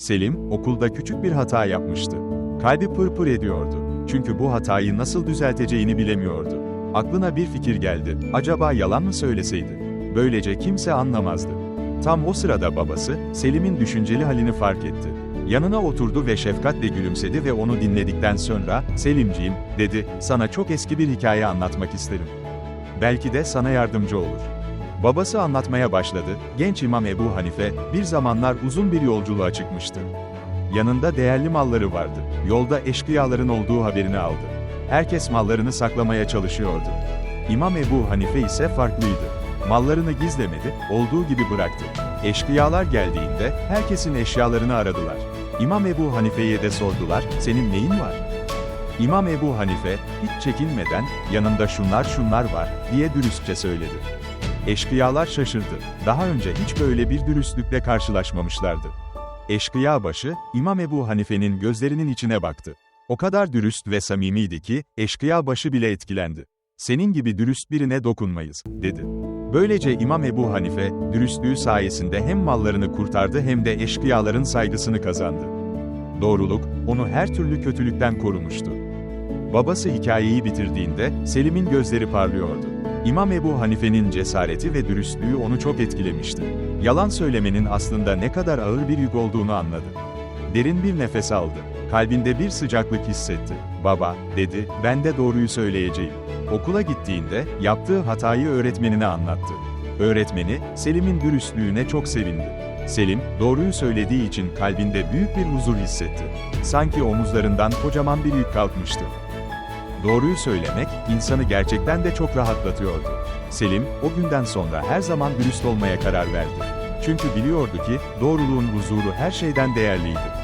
Selim, okulda küçük bir hata yapmıştı. Kalbi pırpır ediyordu. Çünkü bu hatayı nasıl düzelteceğini bilemiyordu. Aklına bir fikir geldi. Acaba yalan mı söyleseydi? Böylece kimse anlamazdı. Tam o sırada babası, Selim'in düşünceli halini fark etti. Yanına oturdu ve şefkatle gülümsedi ve onu dinledikten sonra, Selimciğim, dedi, sana çok eski bir hikaye anlatmak isterim. Belki de sana yardımcı olur. Babası anlatmaya başladı, genç İmam Ebu Hanife, bir zamanlar uzun bir yolculuğa çıkmıştı. Yanında değerli malları vardı. Yolda eşkıyaların olduğu haberini aldı. Herkes mallarını saklamaya çalışıyordu. İmam Ebu Hanife ise farklıydı. Mallarını gizlemedi, olduğu gibi bıraktı. Eşkıyalar geldiğinde, herkesin eşyalarını aradılar. İmam Ebu Hanife'ye de sordular, senin neyin var? İmam Ebu Hanife, hiç çekinmeden, yanında şunlar şunlar var, diye dürüstçe söyledi. Eşkıyalar şaşırdı. Daha önce hiç böyle bir dürüstlükle karşılaşmamışlardı. Eşkıya başı, İmam Ebu Hanife'nin gözlerinin içine baktı. O kadar dürüst ve samimiydi ki, eşkıya başı bile etkilendi. Senin gibi dürüst birine dokunmayız, dedi. Böylece İmam Ebu Hanife, dürüstlüğü sayesinde hem mallarını kurtardı hem de eşkıyaların saygısını kazandı. Doğruluk, onu her türlü kötülükten korumuştu. Babası hikayeyi bitirdiğinde, Selim'in gözleri parlıyordu. İmam Ebu Hanife'nin cesareti ve dürüstlüğü onu çok etkilemişti. Yalan söylemenin aslında ne kadar ağır bir yük olduğunu anladı. Derin bir nefes aldı. Kalbinde bir sıcaklık hissetti. Baba, dedi, ben de doğruyu söyleyeceğim. Okula gittiğinde, yaptığı hatayı öğretmenine anlattı. Öğretmeni, Selim'in dürüstlüğüne çok sevindi. Selim, doğruyu söylediği için kalbinde büyük bir huzur hissetti. Sanki omuzlarından kocaman bir yük kalkmıştı. Doğruyu söylemek, insanı gerçekten de çok rahatlatıyordu. Selim, o günden sonra her zaman dürüst olmaya karar verdi. Çünkü biliyordu ki, doğruluğun huzuru her şeyden değerliydi.